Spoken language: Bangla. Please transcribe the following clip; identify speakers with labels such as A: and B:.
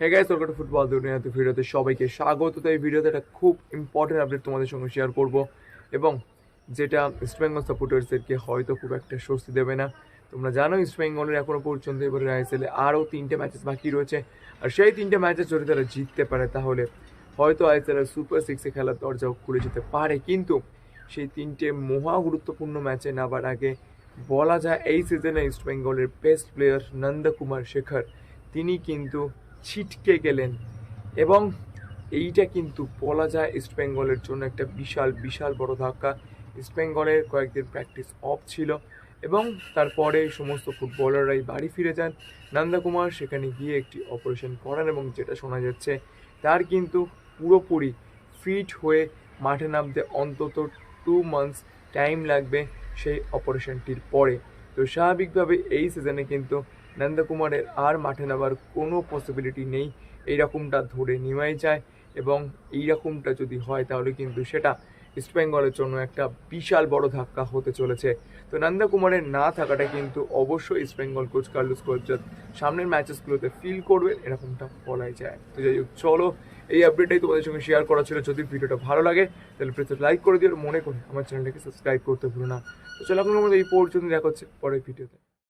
A: হ্যাঁ গাইস ওয়েলকাম ফুটবল দুনিয়াতে ভিডিওতে সবাইকে স্বাগত। তো এই ভিডিওতে একটা খুব ইম্পর্টেন্ট আপডেট তোমাদের সঙ্গে শেয়ার করব এবং যেটা ইস্ট বেঙ্গল সাপোর্টার্সদেরকে হয়তো খুব একটা স্বস্তি দেবে না। তোমরা জানো ইস্ট বেঙ্গলের এখনও পর্যন্ত এবারে আইএসএলে আরও তিনটে ম্যাচেস বাকি রয়েছে। আর সেই তিনটে ম্যাচেস যদি তারা জিততে পারে, তাহলে হয়তো আইএসএল সুপার সিক্সে খেলার দরজাও খুলে যেতে পারে। কিন্তু সেই তিনটে মহা গুরুত্বপূর্ণ ম্যাচে নাবার আগে বলা যায়, এই সিজনে ইস্ট বেঙ্গলের বেস্ট প্লেয়ার নন্দকুমার শেখর, তিনি কিন্তু ছিটকে গেলেন। এবং এইটা কিন্তু বলা যায় ইস্ট বেঙ্গলের জন্য একটা বিশাল বিশাল বড় ধাক্কা। ইস্ট বেঙ্গলের কয়েকদিন প্র্যাকটিস অফ ছিল এবং তারপরে সমস্ত ফুটবলাররাই বাড়ি ফিরে যান। নন্দকুমার সেখানে গিয়ে একটি অপারেশন করান এবং যেটা শোনা যাচ্ছে, তার কিন্তু পুরোপুরি ফিট হয়ে মাঠে নামতে অন্তত টু মান্থস টাইম লাগবে সেই অপারেশনটির পরে। তো স্বাভাবিকভাবে এই সিজনে কিন্তু নন্দকুমারের আর মাঠে নামার কোনো পসিবিলিটি নেই। এইরকমটা ধরে নেওয়াই যায় এবং এইরকমটা যদি হয় তাহলে কিন্তু সেটা ইস্ট বেঙ্গলের জন্য একটা বিশাল বড় ধাক্কা হতে চলেছে। তো নন্দকুমারের না থাকাটা কিন্তু অবশ্যই ইস্ট বেঙ্গল কোচ কার্লোস কোচজাত সামনের ম্যাচেসগুলোতে ফিল করবেন, এরকমটা বলাই যায়। তো যাই হোক, চলো, এই আপডেটটাই তোমাদের সঙ্গে শেয়ার করা ছিল। যদি ভিডিওটা ভালো লাগে, তাহলে প্লিজ লাইক করে দিও। মনে করে আমার চ্যানেলটাকে সাবস্ক্রাইব করতে ভুলো না। তো চলো, এখন আমাদের এই পর্যন্ত দেখা হচ্ছে পরের ভিডিওতে